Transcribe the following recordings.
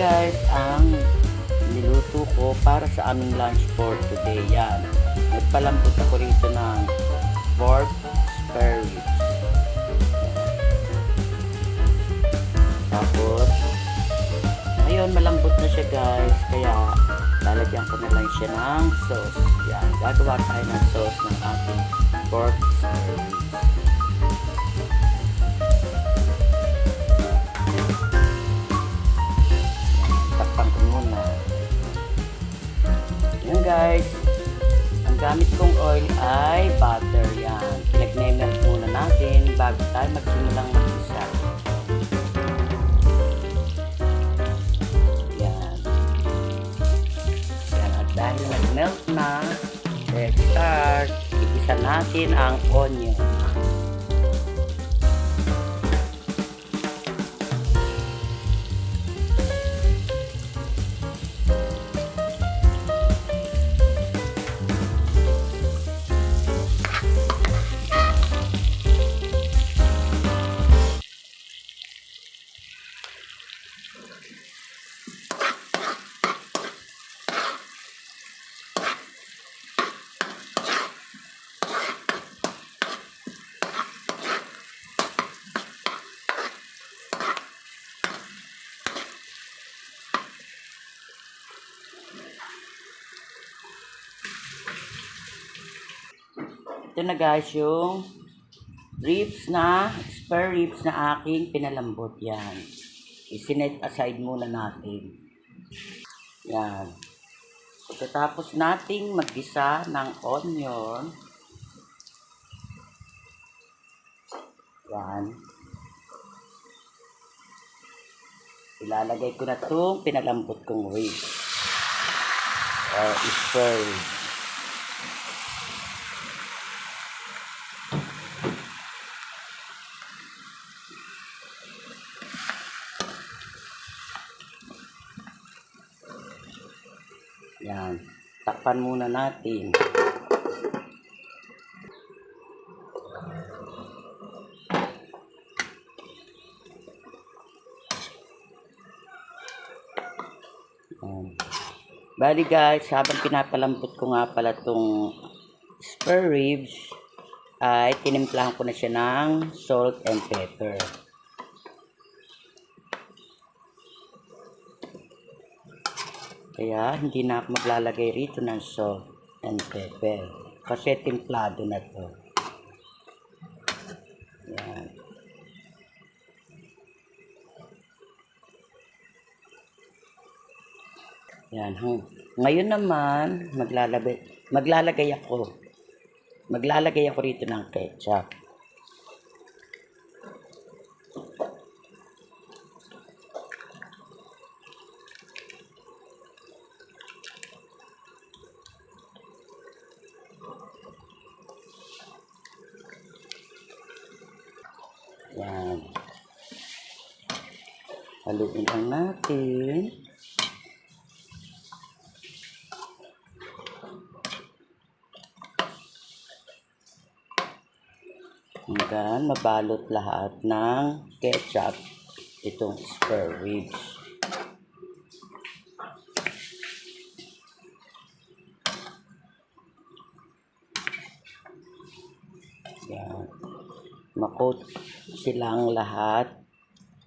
Guys, ang niluto ko para sa aming lunch for today. Yan. Nagpalambot ako rito ng pork spare ribs. Tapos, ngayon, malambot na siya guys. Kaya, lalagyan ko na lang siya ng sauce. Yan, gagawa tayo ng sauce ng ating pork spare ribs. Natin ang onion. Ito na guys yung ribs na, spare ribs na aking pinalambot. Yan. Isinet aside muna natin. Yan. Pagkatapos nating maggisa ng onion. Yan. Ilalagay ko na itong pinalambot kong ribs. Or spare ribs. Yan. Takpan muna natin. Yan. Bali guys, habang pinapalambot ko nga pala itong spare ribs, ay tinimplahan ko na siya ng salt and pepper. Kaya hindi na maglalagay rito ng salt and pepper. Kasi templado na to. Yan. Yan. Hang. Ngayon naman, maglalagay, maglalagay ako. Maglalagay ako rito ng ketchup. Yan. Haluin lang natin. Hanggang mabalot lahat ng ketchup itong spare ribs. Yan. Makot silang lahat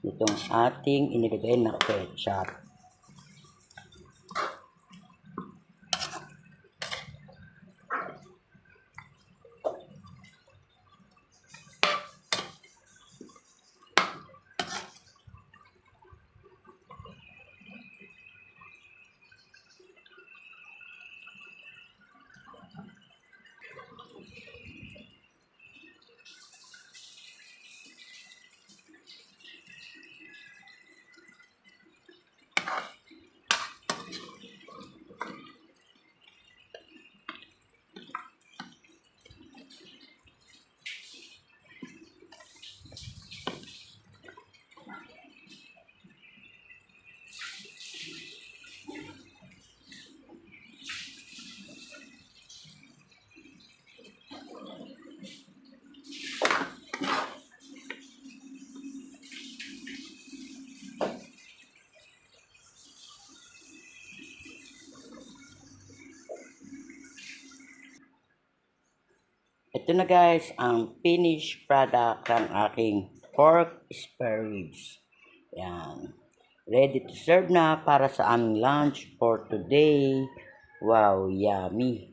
itong ating inilagay na ketchup. Ito na guys, ang finished product ng aking pork spare ribs. Yan. Ready to serve na para sa aming lunch for today. Wow, yummy.